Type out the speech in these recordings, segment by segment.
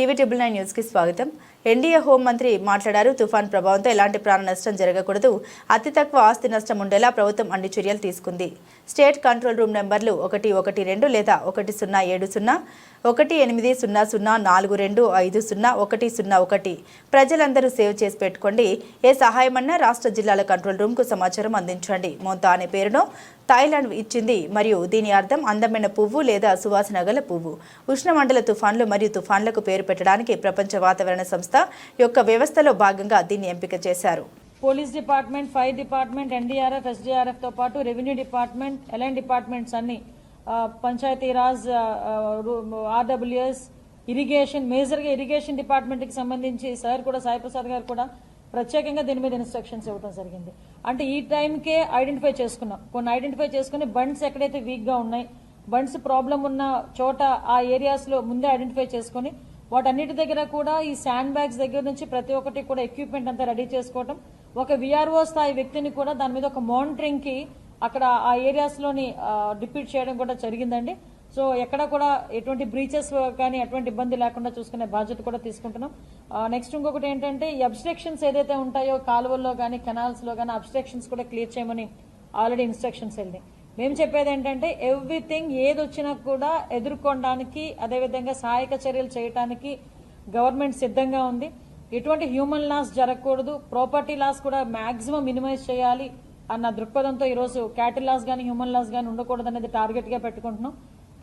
TV triple nine న్యూస్కి స్వాగతం. NDA హోంమంత్రి మాట్లాడారు. తుఫాన్ ప్రభావంతో ఎలాంటి ప్రాణ నష్టం జరగకూడదు. అతి తక్కువ ఆస్తి నష్టం ఉండేలా ప్రభుత్వం అన్ని చర్యలు తీసుకుంది. స్టేట్ కంట్రోల్ రూమ్ నెంబర్లు ఒకటి ఒకటి రెండు లేదా ఒకటి సున్నా ఏడు సున్నా ఒకటి ఎనిమిది సున్నా సున్నా నాలుగు రెండు ఐదు సున్నా ఒకటి సున్నా ఒకటి. ప్రజలందరూ సేవ్ చేసి పెట్టుకోండి. ఏ సహాయమన్నా రాష్ట్ర జిల్లాల కంట్రోల్ రూమ్కు సమాచారం అందించండి. మోంతా అనే పేరును థాయిలాండ్ ఇచ్చింది మరియు దీని అర్థం అందమైన పువ్వు లేదా సువాసన గల పువ్వు. ఉష్ణమండల తుఫాన్లు మరియు తుఫాన్లకు పేరు పెట్టడానికి ప్రపంచ వాతావరణ సంస్థ యొక్క వ్యవస్థలో భాగంగా దీన్ని ఎంపిక చేశారు. Police department fire department NDRF ఎస్డీఆర్ఎఫ్తో పాటు రెవెన్యూ డిపార్ట్మెంట్ ఎల్ఎన్ డిపార్ట్మెంట్స్ అన్ని పంచాయతీరాజ్ ఆర్డబ్ల్యూఎస్ ఇరిగేషన్ మేజర్గా ఇరిగేషన్ డిపార్ట్మెంట్కి సంబంధించి సార్ కూడా సాయి ప్రసాద్ గారు కూడా ప్రత్యేకంగా దీని మీద ఇన్స్ట్రక్షన్స్ ఇవ్వడం జరిగింది. అంటే ఈ టైంకే ఐడెంటిఫై చేసుకున్నాం. కొన్ని ఐడెంటిఫై చేసుకుని బండ్స్ ఎక్కడైతే వీక్గా ఉన్నాయి బండ్స్ ప్రాబ్లం ఉన్న చోట ఆ ఏరియాస్లో ముందే ఐడెంటిఫై చేసుకుని వాటన్నిటి దగ్గర కూడా ఈ శాండ్ బ్యాగ్స్ దగ్గర నుంచి ప్రతి ఒక్కటి కూడా ఎక్విప్మెంట్ అంతా రెడీ చేసుకోవటం. ఒక విఆర్ఓ స్థాయి వ్యక్తిని కూడా దాని మీద ఒక మానిటరింగ్కి అక్కడ ఆ ఏరియాస్లోని డిప్యూట్ చేయడం కూడా జరిగిందండి. సో ఎక్కడ కూడా ఎటువంటి బ్రీచెస్ కానీ ఎటువంటి ఇబ్బంది లేకుండా చూసుకునే బాధ్యత కూడా తీసుకుంటున్నాం. నెక్స్ట్ ఇంకొకటి ఏంటంటే ఈ అబ్స్ట్రక్షన్స్ ఏదైతే ఉంటాయో కాలువల్లో కానీ కెనాల్స్లో కానీ అబ్స్ట్రక్షన్స్ కూడా క్లియర్ చేయమని ఆల్రెడీ ఇన్స్ట్రక్షన్స్ వెళ్ళినాయి. మేము చెప్పేది ఏంటంటే ఎవ్రీథింగ్ ఏది వచ్చినా కూడా ఎదుర్కొనడానికి అదేవిధంగా సహాయక చర్యలు చేయడానికి గవర్నమెంట్ సిద్ధంగా ఉంది. ఎటువంటి హ్యూమన్ లాస్ జరగకూడదు. ప్రాపర్టీ లాస్ కూడా మ్యాక్సిమం మినిమైజ్ చేయాలి. అన్న దృక్పథంతో ఈరోజు క్యాటిల్ లాస్ కానీ హ్యూమన్ లాస్ కానీ ఉండకూడదు అనేది టార్గెట్గా పెట్టుకుంటున్నాం.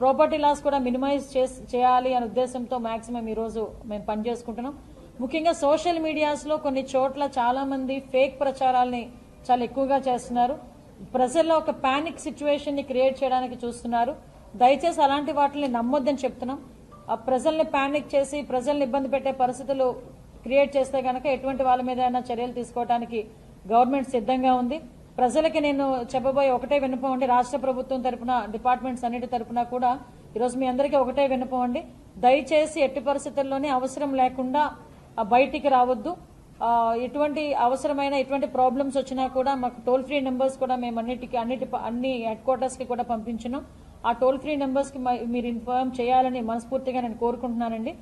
ప్రాపర్టీ లాస్ కూడా మినిమైజ్ చేయాలి అనే ఉద్దేశంతో మాక్సిమం ఈరోజు మేము పనిచేసుకుంటున్నాం ముఖ్యంగా సోషల్ మీడియాస్లో కొన్ని చోట్ల చాలా మంది ఫేక్ ప్రచారాల్ని చాలా ఎక్కువగా చేస్తున్నారు. ప్రజల్లో ఒక పానిక్ సిచ్యువేషన్ని క్రియేట్ చేయడానికి చూస్తున్నారు. దయచేసి అలాంటి వాటిని నమ్మొద్దని చెప్తున్నాం. ఆ ప్రజల్ని పానిక్ చేసి ప్రజల్ని ఇబ్బంది పెట్టే పరిస్థితులు క్రియేట్ చేస్తే కనుక ఎటువంటి వాళ్ళ మీద అయినా చర్యలు తీసుకోవడానికి గవర్నమెంట్ సిద్ధంగా ఉంది. ప్రజలకి నేను చెప్పబోయే ఒకటే విన్నపం అండి. రాష్ట్ర ప్రభుత్వం తరపున డిపార్ట్మెంట్స్ అన్నిటి తరఫున కూడా ఈరోజు మీ అందరికీ ఒకటే విన్నపం అండి. దయచేసి ఎట్టి పరిస్థితుల్లోనే అవసరం లేకుండా బయటికి రావద్దు. ఎటువంటి అవసరమైన ఎటువంటి ప్రాబ్లమ్స్ వచ్చినా కూడా మాకు టోల్ ఫ్రీ నెంబర్స్ కూడా మేము అన్నిటికీ అన్నిటి అన్ని హెడ్ క్వార్టర్స్కి కూడా పంపించినాం. ఆ టోల్ ఫ్రీ నెంబర్స్కి మీరు ఇన్ఫార్మ్ చేయాలని మనస్ఫూర్తిగా నేను కోరుకుంటున్నానండి.